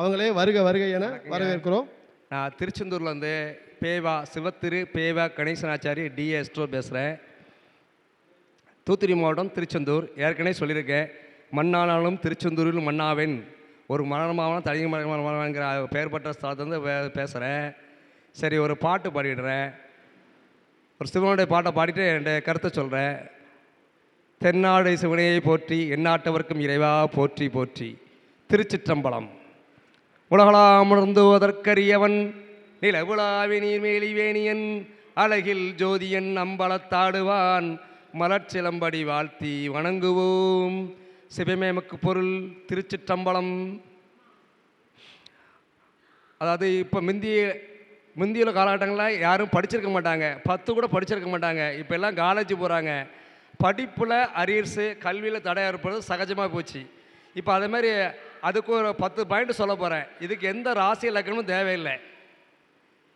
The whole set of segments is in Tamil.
அவங்களே வருக வருக என வரவேற்கிறோம். நான் திருச்செந்தூர்லேருந்து பேவா சிவத்திரு பேவா கணேசனாச்சாரி டிஎஸ்டோ பேசுகிறேன் தூத்துக்குடி மாவட்டம் திருச்செந்தூர். ஏற்கனவே சொல்லியிருக்கேன். மண்ணானாலும் திருச்செந்தூரில் மண்ணாவேன் ஒரு மரணமான தனி மரணங்கிற பெயர் பெற்ற ஸ்தலத்துலேருந்து வே பேசுகிறேன் சரி ஒரு பாட்டு பாடிடுறேன். ஒரு சிவனுடைய பாட்டை பாடிட்டு என்னுடைய கருத்தை சொல்கிறேன் தென்னாடு சிவனையை போற்றி எந்நாட்டவர்க்கும் இறைவா போற்றி போற்றி. திருச்சிற்றம்பலம். உலகளாமர்ந்துவதற்கரியவன் நிலவுலாவி நீர்மேலிவேணியன் அழகில் ஜோதியன் அம்பலத்தாடுவான் மலர்ச்சிலம்படி வாழ்த்தி வணங்குவோம். சிவமேமக்கு பொருள் திருச்சிற்றம்பலம். அதாவது இப்போ முந்திய முந்தியுள்ள காலகட்டங்களில் யாரும் படிச்சிருக்க மாட்டாங்க. பத்து கூட படிச்சிருக்க மாட்டாங்க. இப்போ எல்லாம் காலேஜ் போகிறாங்க படிப்பில் அரியர்ஸு கல்வியில் தடையாக இருப்பது சகஜமாக போச்சு. இப்போ அதே மாதிரி அதுக்கு ஒரு பத்து பாயிண்ட் சொல்ல போகிறேன் இதுக்கு எந்த ராசி லக்கணமும் தேவையில்லை.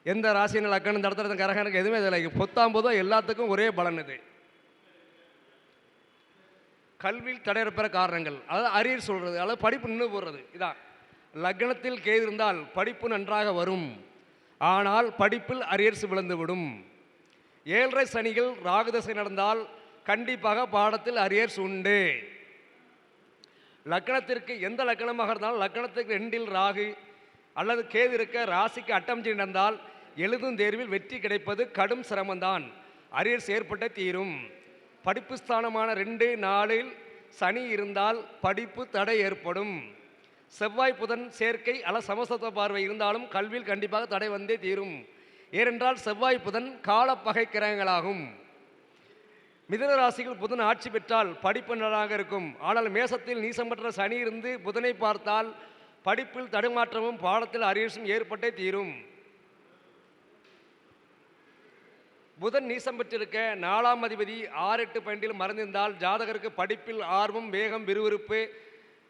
எந்த ராசியின் லக்கணம் நடத்துறது கரகனுக்கு எதுவுமே இதில் பொத்தாம்பதோ எல்லாத்துக்கும் ஒரே பலன் இது. கல்வியில் தடையிறப்பிற காரணங்கள். அதாவது அரியர் சொல்கிறது அதாவது படிப்பு நின்று போடுறது இதான். லக்னத்தில் கேது இருந்தால் படிப்பு நன்றாக வரும். ஆனால் படிப்பில் அரியர்ஸ் விழுந்துவிடும் ஏழரை சனிகள் ராகுதசை நடந்தால் கண்டிப்பாக பாடத்தில் அரியர்ஸ் உண்டு. லக்கணத்திற்கு எந்த லக்கணமாக இருந்தாலும் லக்கணத்துக்கு ரெண்டில் ராகு அல்லது கேது இருக்க ராசிக்கு அட்டம் நடந்தால் எழுதும் தேர்வில் வெற்றி கிடைப்பது கடும் சிரமம்தான். அரியர்ஸ் ஏற்பட்ட தீரும். படிப்பு ஸ்தானமான ரெண்டு நாளில் சனி இருந்தால் படிப்பு தடை ஏற்படும். செவ்வாய் புதன் சேர்க்கை அல்ல சமசத்துவ பார்வை இருந்தாலும் கல்வியில் கண்டிப்பாக தடை வந்தே தீரும். ஏனென்றால் செவ்வாய் புதன் காலப்பகை கிரகங்களாகும். மிதுன புதன் ஆட்சி பெற்றால் படிப்பு நன்றாக இருக்கும். ஆனால் மேசத்தில் நீசம் பெற்ற சனி இருந்து புதனை பார்த்தால் படிப்பில் தடுமாற்றமும் பாடத்தில் அரியர்ஸும் ஏற்பட்டே தீரும். புதன் நீசம் பெற்றிருக்க நாலாம் அதிபதி ஆறு எட்டு பன்னெண்டில் மறந்திருந்தால் ஜாதகருக்கு படிப்பில் ஆர்வம் வேகம் விறுவிறுப்பு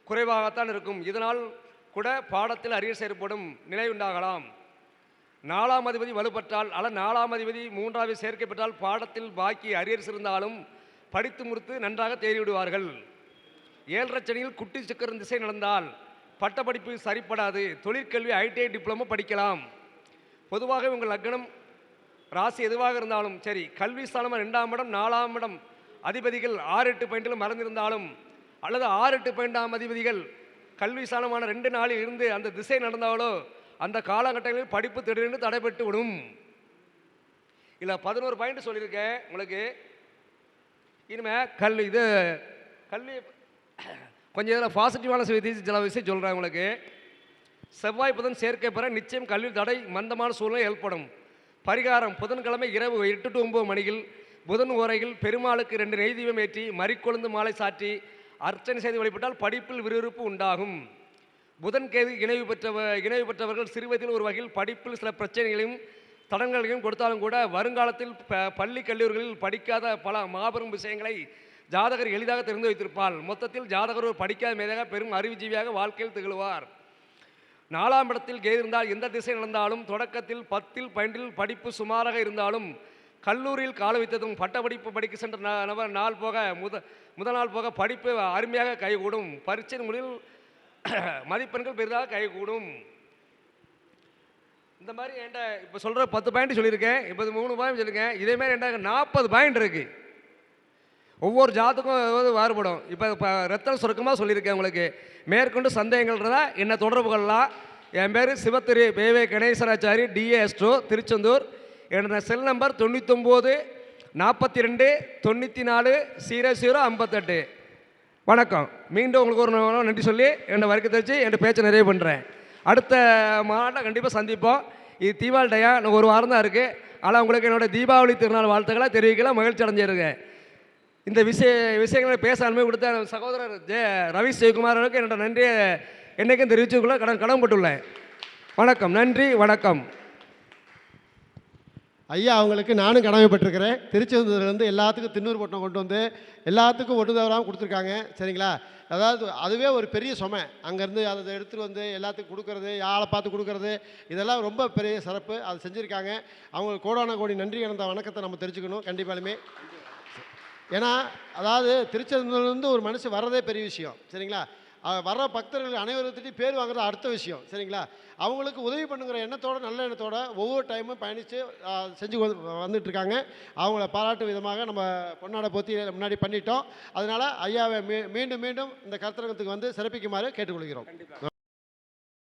குறைவாகத்தான் இருக்கும். இதனால் கூட பாடத்தில் அரியர் ஏற்படும் நிலை உண்டாகலாம். நாலாம் அதிபதி வலுப்பட்டால் அல்ல நாலாம் அதிபதி மூன்றாவது சேர்க்கப்பட்டால் பாடத்தில் பாக்கி அரியர்ஸ் இருந்தாலும் படித்து முடித்து நன்றாக தேறிவிடுவார்கள். ஏழரை சனியில் குட்டி சக்கரம் திசை நடந்தால் பட்டப்படிப்பு சரிப்படாது. தொழிற்கல்வி ஐடிஐ டிப்ளமோ படிக்கலாம். பொதுவாக உங்கள் லக்னம் ராசி எதுவாக இருந்தாலும் சரி கல்வி ஸ்தானம் ரெண்டாம் இடம் நாலாம் இடம் அதிபதிகள் ஆறு எட்டு பாயிண்டில் மறந்திருந்தாலும் அல்லது ஆறு எட்டு பாயிண்டாம் அதிபதிகள் கல்வி ஸ்தானமான ரெண்டு நாளில் இருந்து அந்த திசை நடந்தாலோ அந்த காலகட்டங்களில் படிப்பு திடீர்னு தடைபட்டு விடும். இல்லை பதினோரு பாயிண்ட் சொல்லியிருக்கேன் உங்களுக்கு. இனிமே கல் இது கல்வி கொஞ்சம் இதில் பாசிட்டிவான விஷயம் சில விஷயம் சொல்கிறேன் உங்களுக்கு. செவ்வாய் புதன் சேர்க்கை பெற நிச்சயம் கல்வி தடை மந்தமான சூழ்நிலை ஏற்படும். பரிகாரம் புதன்கிழமை இரவு எட்டு டு ஒம்பது மணியில் புதன் உரையில் பெருமாளுக்கு ரெண்டு நெய் தீபம் ஏற்றி மறிக்கொழுந்து மாலை சாற்றி அர்ச்சனை செய்து வழிபட்டால் படிப்பில் விறுவிறுப்பு உண்டாகும். புதன் கேது இணைவு பெற்றவ இணைவு பெற்றவர்கள் சிறுவயதில் ஒரு வகையில் படிப்பில் சில பிரச்சனைகளையும் தடங்களையும் கொடுத்தாலும் கூட வருங்காலத்தில் ப- பள்ளி கல்லூரிகளில் படிக்காத பல மாபெரும் விஷயங்களை ஜாதகர் எளிதாக தெரிந்து வைத்திருப்பார். மொத்தத்தில் ஜாதகர் ஒரு படிக்காத மேதாக பெரும் அறிவுஜீவியாக வாழ்க்கையில் திகழ்வார். நாலாம் இடத்தில் கேது இருந்தால் எந்த திசை நடந்தாலும் தொடக்கத்தில் பத்தில் பன்னெண்டில் படிப்பு சுமாராக இருந்தாலும் கல்லூரியில் கால வைத்ததும் பட்டப்படிப்பு படிக்க சென்ற நபர் நாள் போக முத முதல் நாள் போக படிப்பு அருமையாக கைகூடும். பரீட்சை முடிவில் மதிப்பெண்கள் பெரிதாக கைகூடும். இந்த மாதிரி என்கிட்ட இப்போ சொல்கிற பத்து பாயிண்ட் சொல்லியிருக்கேன். இப்போ மூணு பாயிண்ட் சொல்லியிருக்கேன் இதே மாதிரி என்கிட்ட நாற்பது பாயிண்ட் இருக்குது ஒவ்வொரு ஜாத்துக்கும் ஏதாவது மாறுபடும் இப்போ இப்போ ரத்தல் சுருக்கமாக சொல்லியிருக்கேன் உங்களுக்கு. மேற்கொண்டு சந்தேகங்கள்ன்றதா என்ன என்னை தொடர்பு கொள்ளலாம் என் பேர் சிவத்திரு பேவே கணேசராச்சாரி டிஏஎஸ்டோ திருச்செந்தூர். என்னோட செல் நம்பர் தொண்ணூத்தொம்போது நாற்பத்தி ரெண்டு தொண்ணூற்றி நாலு ஜீரோ ஜீரோ ஐம்பத்தெட்டு. வணக்கம். மீண்டும் உங்களுக்கு ஒரு நன்றி சொல்லி என்னை வரைக்கும் தெரிச்சு என் பேச்சை நிறைய பண்ணுறேன் அடுத்த மாநாட்டை கண்டிப்பாக சந்திப்போம். இது தீபாவளி டயா? இன்னும் ஒரு வாரம் தான் இருக்குது ஆனால் உங்களுக்கு என்னோட தீபாவளி திருநாள் வாழ்த்துக்களை தெரிவிக்கலாம் மகிழ்ச்சி அடைஞ்சிருக்கேன் இந்த விஷய விஷயங்களை பேச அனுமதி கொடுத்த சகோதரர் ஜெய ரவி சிவகுமாரனுக்கு என்னோட நன்றியை என்னைக்கும் தெரிவிச்சுக்கொள்ள கடன் கடன்பட்டுள்ளேன். வணக்கம். நன்றி வணக்கம். ஐயா அவங்களுக்கு நானும் கடமைப்பட்டிருக்கிறேன். திருச்செந்தூர்லேருந்து எல்லாத்துக்கும் தின்னூர் பட்டம் கொண்டு வந்து எல்லாத்துக்கும் ஒட்டு தவறாமல் கொடுத்துருக்காங்க. சரிங்களா? அதாவது அதுவே ஒரு பெரிய சுமை. அங்கேருந்து அதை எடுத்துகிட்டு வந்து எல்லாத்துக்கும் கொடுக்குறது ஆளை பார்த்து கொடுக்கறது இதெல்லாம் ரொம்ப பெரிய சிறப்பு. அதை செஞ்சுருக்காங்க. அவங்களுக்கு கோடான கோடி நன்றி கலந்த வணக்கத்தை நம்ம தெரிஞ்சுக்கணும். கண்டிப்பாலுமே. ஏன்னா அதாவது திருச்செந்தூர்லேருந்து ஒரு மனுஷன் வர்றதே பெரிய விஷயம். சரிங்களா? வர்ற பக்தர்கள் அனைவருத்திட்டையும் பேர் வாங்குறது அடுத்த விஷயம். சரிங்களா? அவங்களுக்கு உதவி பண்ணுங்கிற எண்ணத்தோட நல்ல எண்ணத்தோட ஒவ்வொரு டைமும் பயணித்து செஞ்சு வந்து- வந்துட்டு இருக்காங்க அவங்கள பாராட்டும் விதமாக நம்ம பொன்னாட போத்தி முன்னாடி பண்ணிட்டோம். அதனால் ஐயாவை மீ மீண்டும் மீண்டும் இந்த கருத்தரங்கத்துக்கு வந்து சிறப்பிக்குமாறு கேட்டுக்கொள்கிறோம்.